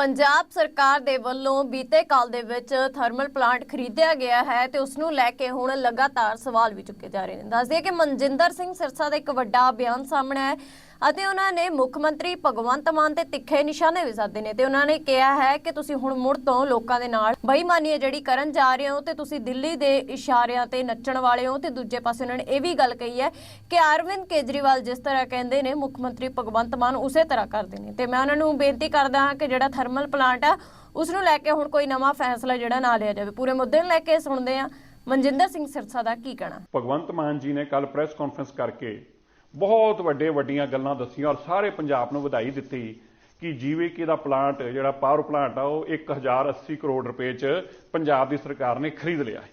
ਪੰਜਾਬ ਸਰਕਾਰ ਦੇ ਵੱਲੋਂ ਬੀਤੇ ਕਾਲ ਦੇ ਵਿੱਚ ਥਰਮਲ ਪਲਾਂਟ ਖਰੀਦਿਆ ਗਿਆ ਹੈ ਤੇ ਉਸ ਨੂੰ ਲੈ ਕੇ ਹੁਣ ਲਗਾਤਾਰ ਸਵਾਲ ਵੀ ਚੁੱਕੇ ਜਾ ਰਹੇ ਨੇ। ਦੱਸਦੇ ਹਾਂ ਕਿ ਮਨਜਿੰਦਰ ਸਿੰਘ ਸਿਰਸਾ ਦਾ ਇੱਕ ਵੱਡਾ ਬਿਆਨ ਸਾਹਮਣੇ ਹੈ ਅਤੇ ਉਹਨਾਂ ਨੇ ਮੁੱਖ ਮੰਤਰੀ ਭਗਵੰਤ ਮਾਨ ਤੇ ਤਿੱਖੇ ਨਿਸ਼ਾਨੇ ਵੀ ਸਾਧੇ ਨੇ ਤੇ ਉਹਨਾਂ ਨੇ ਕਿਹਾ ਹੈ ਕਿ ਤੁਸੀਂ ਹੁਣ ਮੁੜ ਤੋਂ ਲੋਕਾਂ ਦੇ ਨਾਲ ਬੇਈਮਾਨੀ ਜਿਹੜੀ ਕਰਨ ਜਾ ਰਹੇ ਹੋ ਤੇ ਤੁਸੀਂ ਦਿੱਲੀ ਦੇ ਇਸ਼ਾਰਿਆਂ ਤੇ ਨੱਚਣ ਵਾਲੇ ਹੋ ਤੇ ਦੂਜੇ ਪਾਸੇ ਉਹਨਾਂ ਨੇ ਇਹ ਵੀ ਗੱਲ ਕਹੀ ਹੈ ਕਿ ਅਰਵਿੰਦ ਕੇਜਰੀਵਾਲ ਜਿਸ ਤਰ੍ਹਾਂ ਕਹਿੰਦੇ ਨੇ, ਮੁੱਖ ਮੰਤਰੀ ਭਗਵੰਤ ਮਾਨ ਉਸੇ ਤਰ੍ਹਾਂ ਕਰਦੇ ਨੇ। ਤੇ ਮੈਂ ਉਹਨਾਂ ਨੂੰ ਬੇਨਤੀ ਕਰਦਾ ਹਾਂ ਕਿ ਜਿਹੜਾ ਥਰਮਲ ਪਲਾਂਟ ਆ ਉਸ ਨੂੰ ਲੈ ਕੇ ਹੁਣ ਕੋਈ ਨਵਾਂ ਫੈਸਲਾ ਜਿਹੜਾ ਨਾ ਲਿਆ ਜਾਵੇ। ਪੂਰੇ ਮੁੱਦੇ ਨੂੰ ਲੈ ਕੇ ਸੁਣਦੇ ਹਾਂ। ਮਨਜਿੰਦਰ ਸਿੰਘ ਸਿਰਸਾ ਦਾ ਕੀ ਕਹਿਣਾ? ਭਗਵੰਤ ਮਾਨ ਜੀ ਨੇ ਕੱਲ ਪ੍ਰੈਸ ਕਾਨਫਰੰਸ ਕਰਕੇ ਬਹੁਤ ਵੱਡੇ ਵੱਡੀਆਂ ਗੱਲਾਂ ਦੱਸੀਆਂ ਔਰ ਸਾਰੇ ਪੰਜਾਬ ਨੂੰ ਵਧਾਈ ਦਿੱਤੀ ਕਿ ਜੀਵੀਕੇ ਦਾ ਪਲਾਂਟ ਜਿਹੜਾ ਪਾਵਰ ਪਲਾਂਟ ਆ, ਉਹ 1080 ਕਰੋੜ ਰੁਪਏ 'ਚ ਪੰਜਾਬ ਦੀ ਸਰਕਾਰ ਨੇ ਖਰੀਦ ਲਿਆ ਹੈ।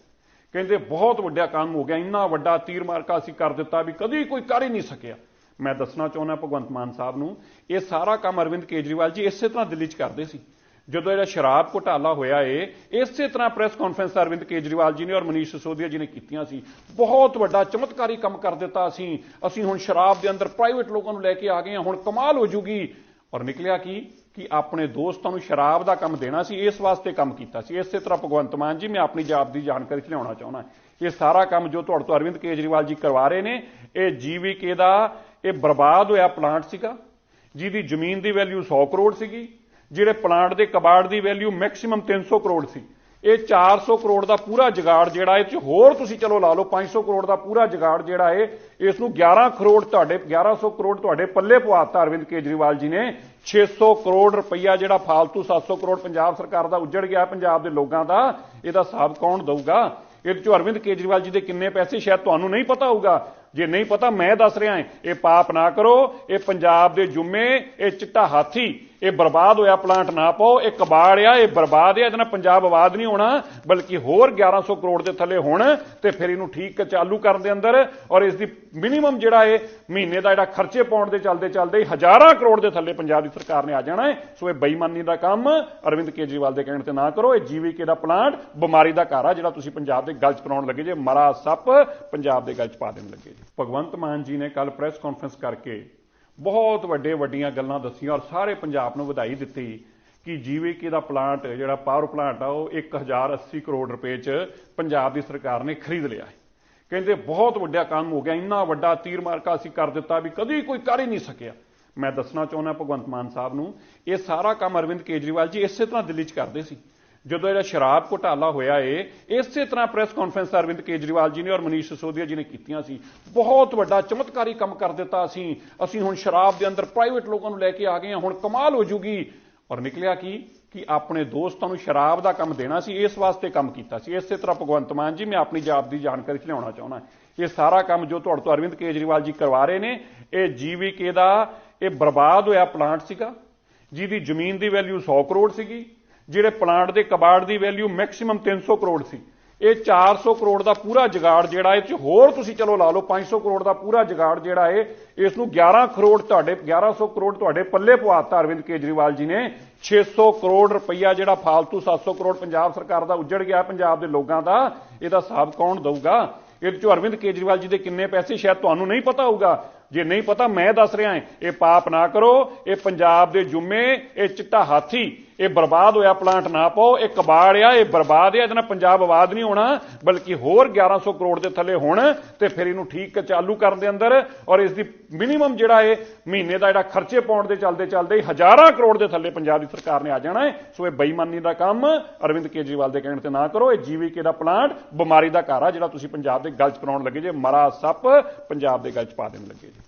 ਕਹਿੰਦੇ ਬਹੁਤ ਵੱਡਾ ਕੰਮ ਹੋ ਗਿਆ। ਇੰਨਾ ਵੱਡਾ ਤੀਰ ਮਾਰਕਾ ਅਸੀਂ ਕਰ ਦਿੱਤਾ ਵੀ ਕਦੀ ਕੋਈ ਕਰ ਹੀ ਨਹੀਂ ਸਕਿਆ। ਮੈਂ ਦੱਸਣਾ ਚਾਹੁੰਦਾ ਭਗਵੰਤ ਮਾਨ ਸਾਹਿਬ ਨੂੰ, ਇਹ ਸਾਰਾ ਕੰਮ ਅਰਵਿੰਦ ਕੇਜਰੀਵਾਲ ਜੀ ਇਸੇ ਤਰ੍ਹਾਂ ਦਿੱਲੀ 'ਚ ਕਰਦੇ ਸੀ। ਜਦੋਂ ਇਹਦਾ ਸ਼ਰਾਬ ਘੁਟਾਲਾ ਹੋਇਆ ਏ, ਇਸੇ ਤਰ੍ਹਾਂ ਪ੍ਰੈਸ ਕਾਨਫਰੰਸ ਅਰਵਿੰਦ ਕੇਜਰੀਵਾਲ ਜੀ ਨੇ ਔਰ ਮਨੀਸ਼ ਸਿਸੋਦੀਆ ਜੀ ਨੇ ਕੀਤੀਆਂ ਸੀ। ਬਹੁਤ ਵੱਡਾ ਚਮਤਕਾਰੀ ਕੰਮ ਕਰ ਦਿੱਤਾ ਅਸੀਂ। ਅਸੀਂ ਹੁਣ ਸ਼ਰਾਬ ਦੇ ਅੰਦਰ ਪ੍ਰਾਈਵੇਟ ਲੋਕਾਂ ਨੂੰ ਲੈ ਕੇ ਆ ਗਏ ਹਾਂ, ਹੁਣ ਕਮਾਲ ਹੋ ਜੂਗੀ। ਔਰ ਨਿਕਲਿਆ ਕੀ? ਕਿ ਆਪਣੇ ਦੋਸਤਾਂ ਨੂੰ ਸ਼ਰਾਬ ਦਾ ਕੰਮ ਦੇਣਾ ਸੀ, ਇਸ ਵਾਸਤੇ ਕੰਮ ਕੀਤਾ ਸੀ। ਇਸੇ ਤਰ੍ਹਾਂ ਭਗਵੰਤ ਮਾਨ ਜੀ, ਮੈਂ ਆਪਣੀ ਜਾਬ ਦੀ ਜਾਣਕਾਰੀ ਚ ਲਿਆਉਣਾ ਚਾਹੁੰਦਾ। ਇਹ ਸਾਰਾ ਕੰਮ ਜੋ ਤੁਹਾਡੇ ਤੋਂ ਅਰਵਿੰਦ ਕੇਜਰੀਵਾਲ ਜੀ ਕਰਵਾ ਰਹੇ ਨੇ, ਇਹ ਜੀਵੀਕੇ ਦਾ ਇਹ ਬਰਬਾਦ ਹੋਇਆ ਪਲਾਂਟ ਸੀਗਾ, ਜਿਹਦੀ ਜ਼ਮੀਨ ਦੀ ਵੈਲਿਊ 100 ਕਰੋੜ ਸੀਗੀ, ਜਿਹੜੇ ਪਲਾਂਟ ਦੇ ਕਬਾੜ ਦੀ ਵੈਲਿਊ ਮੈਕਸਿਮਮ 300 ਕਰੋੜ ਸੀ। ਇਹ 400 ਕਰੋੜ ਦਾ ਪੂਰਾ ਜਗਾੜ ਜਿਹੜਾ ਇਹ ਚ ਹੋਰ ਤੁਸੀਂ ਚਲੋ ਲਾ ਲਓ 500 ਕਰੋੜ ਦਾ ਪੂਰਾ ਜਗਾੜ ਜਿਹੜਾ ਹੈ, ਇਸ ਨੂੰ 11 ਕਰੋੜ ਤੁਹਾਡੇ 1100 ਕਰੋੜ ਤੁਹਾਡੇ ਪੱਲੇ ਪਵਾਤਾ ਅਰਵਿੰਦ ਕੇਜਰੀਵਾਲ ਜੀ ਨੇ। 600 ਕਰੋੜ ਰੁਪਈਆ ਜਿਹੜਾ ਫਾਲਤੂ 700 ਕਰੋੜ ਪੰਜਾਬ ਸਰਕਾਰ ਦਾ ਉੱਜੜ ਗਿਆ ਪੰਜਾਬ ਦੇ ਲੋਕਾਂ ਦਾ, ਇਹਦਾ ਹਿਸਾਬ ਕੌਣ ਦਊਗਾ? ਇਹਦੇ ਚੋਂ ਅਰਵਿੰਦ ਕੇਜਰੀਵਾਲ ਜੀ ਦੇ ਕਿੰਨੇ ਪੈਸੇ, ਸ਼ਾਇਦ ਤੁਹਾਨੂੰ ਨਹੀਂ ਪਤਾ ਹੋਊਗਾ। ਜੇ ਨਹੀਂ ਪਤਾ ਮੈਂ ਦੱਸ ਰਿਹਾ ਹਾਂ, ਇਹ ਪਾਪ ਨਾ ਕਰੋ, ਇਹ ਪੰਜਾਬ ਦੇ ਜੁਮੇ, ਇਹ ਚਿੱਟਾ ਹਾਥੀ। ਇਹ ਬਰਬਾਦ ਹੋਇਆ ਪਲਾਂਟ ਨਾ ਪਾਓ, ਇਹ ਕਬਾੜ ਆ, ਇਹ ਬਰਬਾਦ ਆ, ਇਹਦੇ ਨਾਲ ਪੰਜਾਬ ਆਬਾਦ ਨਹੀਂ ਹੋਣਾ, ਬਲਕਿ ਹੋਰ 1100 ਕਰੋੜ ਦੇ ਥੱਲੇ ਹੋਣ ਤੇ ਫਿਰ ਇਹਨੂੰ ਠੀਕ ਚਾਲੂ ਕਰਨ ਦੇ ਅੰਦਰ ਔਰ ਇਸ ਦੀ ਮਿਨੀਮਮ ਜਿਹੜਾ ਇਹ ਮਹੀਨੇ ਦਾ ਜਿਹੜਾ ਖਰਚੇ ਪਾਉਣ ਦੇ ਚੱਲਦੇ ਚੱਲਦੇ ਹਜ਼ਾਰਾਂ ਕਰੋੜ ਦੇ ਥੱਲੇ ਪੰਜਾਬ ਦੀ ਸਰਕਾਰ ਨੇ ਆ ਜਾਣਾ ਹੈ। ਸੋ ਇਹ ਬੇਈਮਾਨੀ ਦਾ ਕੰਮ, ਅਰਵਿੰਦ ਕੇਜਰੀਵਾਲ ਦੇ ਕਹਿਣ ਤੇ ਨਾ ਕਰੋ, ਇਹ ਜੀਵੀਕੇ ਦਾ ਪਲਾਂਟ ਬਿਮਾਰੀ ਦਾ ਘਰ ਆ ਜਿਹੜਾ ਤੁਸੀਂ ਪੰਜਾਬ ਦੇ ਗਲ ਚ ਪਾਉਣ ਲੱਗੇ ਜੇ ਮਰਾ ਸੱਪ ਪੰਜਾਬ ਦੇ ਗਲ ਚ ਪਾ ਦੇਣ ਲੱਗੇ ਜੀ। ਭਗਵੰਤ ਮਾਨ ਜੀ ਨੇ ਕੱਲ ਪ੍ਰੈਸ ਕਾਨਫਰੰਸ ਕਰਕੇ ਬਹੁਤ ਵੱਡੇ ਵੱਡੀਆਂ ਗੱਲਾਂ ਦੱਸੀਆਂ ਔਰ ਸਾਰੇ ਪੰਜਾਬ ਨੂੰ ਵਧਾਈ ਦਿੱਤੀ ਕਿ ਜੀਵੀਕੇ ਦਾ ਪਲਾਂਟ, ਜਿਹੜਾ ਪਾਵਰ ਪਲਾਂਟ ਆ, ਉਹ 1080 ਕਰੋੜ ਰੁਪਏ 'ਚ ਪੰਜਾਬ ਦੀ ਸਰਕਾਰ ਨੇ ਖਰੀਦ ਲਿਆ ਹੈ। ਕਹਿੰਦੇ ਬਹੁਤ ਵੱਡਾ ਕੰਮ ਹੋ ਗਿਆ, ਇੰਨਾ ਵੱਡਾ ਤੀਰ ਮਾਰਕਾ ਅਸੀਂ ਕਰ ਦਿੱਤਾ ਵੀ ਕਦੀ ਕੋਈ ਕਰ ਹੀ ਨਹੀਂ ਸਕਿਆ। ਮੈਂ ਦੱਸਣਾ ਚਾਹੁੰਦਾ ਭਗਵੰਤ ਮਾਨ ਸਾਹਿਬ ਨੂੰ, ਇਹ ਸਾਰਾ ਕੰਮ ਅਰਵਿੰਦ ਕੇਜਰੀਵਾਲ ਜੀ ਇਸੇ ਤਰ੍ਹਾਂ ਦਿੱਲੀ 'ਚ ਕਰਦੇ ਸੀ। ਜਦੋਂ ਇਹਦਾ ਸ਼ਰਾਬ ਘੁਟਾਲਾ ਹੋਇਆ ਏ, ਇਸੇ ਤਰ੍ਹਾਂ ਪ੍ਰੈਸ ਕਾਨਫਰੰਸ ਅਰਵਿੰਦ ਕੇਜਰੀਵਾਲ ਜੀ ਨੇ ਔਰ ਮਨੀਸ਼ ਸਿਸੋਦੀਆ ਜੀ ਨੇ ਕੀਤੀਆਂ ਸੀ। ਬਹੁਤ ਵੱਡਾ ਚਮਤਕਾਰੀ ਕੰਮ ਕਰ ਦਿੱਤਾ ਅਸੀਂ। ਅਸੀਂ ਹੁਣ ਸ਼ਰਾਬ ਦੇ ਅੰਦਰ ਪ੍ਰਾਈਵੇਟ ਲੋਕਾਂ ਨੂੰ ਲੈ ਕੇ ਆ ਗਏ ਹਾਂ। ਹੁਣ ਕਮਾਲ ਹੋ ਜੂਗੀ। ਔਰ ਨਿਕਲਿਆ ਕੀ? ਕਿ ਆਪਣੇ ਦੋਸਤਾਂ ਨੂੰ ਸ਼ਰਾਬ ਦਾ ਕੰਮ ਦੇਣਾ ਸੀ। ਇਸ ਵਾਸਤੇ ਕੰਮ ਕੀਤਾ ਸੀ। ਇਸੇ ਤਰ੍ਹਾਂ ਭਗਵੰਤ ਮਾਨ ਜੀ, ਮੈਂ ਆਪਣੀ ਜਾਬ ਦੀ ਜਾਣਕਾਰੀ ਚ ਲਿਆਉਣਾ ਚਾਹੁੰਦਾ ਇਹ ਸਾਰਾ ਕੰਮ ਜੋ ਤੁਹਾਡੇ ਤੋਂ ਅਰਵਿੰਦ ਕੇਜਰੀਵਾਲ ਜੀ ਕਰਵਾ ਰਹੇ ਨੇ, ਇਹ ਜੀਵੀਕੇ ਦਾ, ਇਹ ਬਰਬਾਦ ਹੋਇਆ ਪਲਾਂਟ ਸੀਗਾ। ਜਿਹਦੀ ਜ਼ਮੀਨ ਦੀ ਵੈਲਿਊ 100 ਕਰੋੜ ਸੀਗੀ। ਜਿਹੜੇ ਪਲਾਂਟ ਦੇ ਕਬਾੜ ਦੀ ਵੈਲਿਊ ਮੈਕਸਿਮਮ 300 ਕਰੋੜ ਸੀ। ਇਹ 400 ਕਰੋੜ ਦਾ ਪੂਰਾ ਜਗਾੜ ਜਿਹੜਾ ਇਹ ਚ ਹੋਰ ਤੁਸੀਂ ਚਲੋ ਲਾ ਲਓ 500 ਕਰੋੜ ਦਾ ਪੂਰਾ ਜਗਾੜ ਜਿਹੜਾ ਹੈ ਇਸ ਨੂੰ 11 ਕਰੋੜ ਤੁਹਾਡੇ 1100 ਕਰੋੜ ਤੁਹਾਡੇ ਪੱਲੇ ਪਵਾਤਾ ਅਰਵਿੰਦ ਕੇਜਰੀਵਾਲ ਜੀ ਨੇ। 600 ਕਰੋੜ ਰੁਪਈਆ ਜਿਹੜਾ ਫਾਲਤੂ 700 ਕਰੋੜ ਪੰਜਾਬ ਸਰਕਾਰ ਦਾ ਉੱਜੜ ਗਿਆ ਪੰਜਾਬ ਦੇ ਲੋਕਾਂ ਦਾ, ਇਹਦਾ ਹਿਸਾਬ ਕੌਣ ਦਊਗਾ? ਇਹਦੇ ਚੋਂ ਅਰਵਿੰਦ ਕੇਜਰੀਵਾਲ ਜੀ ਦੇ ਕਿੰਨੇ ਪੈਸੇ, ਸ਼ਾਇਦ ਤੁਹਾਨੂੰ ਨਹੀਂ ਪਤਾ ਹੋਊਗਾ। ਜੇ ਨਹੀਂ ਪਤਾ, ਮੈਂ ਦੱਸ ਰਿਹਾ ਹਾਂ, ਇਹ ਪਾਪ ਨਾ ਕਰੋ, ਇਹ ਪੰਜਾਬ ਦੇ ਜੁਮੇ, ਇਹ ਚਿੱਟਾ ਹਾਥੀ ਇਹ ਬਰਬਾਦ ਹੋਇਆ ਪਲਾਂਟ ਨਾ ਪਾਓ, ਇਹ ਕਬਾੜ ਆ, ਇਹ ਬਰਬਾਦ ਆ, ਇਹਦੇ ਨਾਲ ਪੰਜਾਬ ਆਬਾਦ ਨਹੀਂ ਹੋਣਾ, ਬਲਕਿ ਹੋਰ 1100 ਕਰੋੜ ਦੇ ਥੱਲੇ ਹੋਣ ਤੇ ਫਿਰ ਇਹਨੂੰ ਠੀਕ ਚਾਲੂ ਕਰਨ ਦੇ ਅੰਦਰ ਔਰ ਇਸ ਦੀ ਮਿਨੀਮਮ ਜਿਹੜਾ ਇਹ ਮਹੀਨੇ ਦਾ ਜਿਹੜਾ ਖਰਚੇ ਪਾਉਣ ਦੇ ਚੱਲਦੇ ਚੱਲਦੇ ਹਜ਼ਾਰਾਂ ਕਰੋੜ ਦੇ ਥੱਲੇ ਪੰਜਾਬ ਦੀ ਸਰਕਾਰ ਨੇ ਆ ਜਾਣਾ ਹੈ। ਸੋ ਇਹ ਬੇਈਮਾਨੀ ਦਾ ਕੰਮ, ਅਰਵਿੰਦ ਕੇਜਰੀਵਾਲ ਦੇ ਕਹਿਣ ਤੇ ਨਾ ਕਰੋ, ਇਹ ਜੀਵੀਕੇ ਦਾ ਪਲਾਂਟ ਬਿਮਾਰੀ ਦਾ ਘਰ ਆ ਜਿਹੜਾ ਤੁਸੀਂ ਪੰਜਾਬ ਦੇ ਗਲ ਚ ਪਾਉਣ ਲੱਗੇ ਜੇ, ਮਰਾ ਸੱਪ ਪੰਜਾਬ ਦੇ ਗਲ ਚ ਪਾ ਦੇਣ ਲੱਗੇ ਜੀ।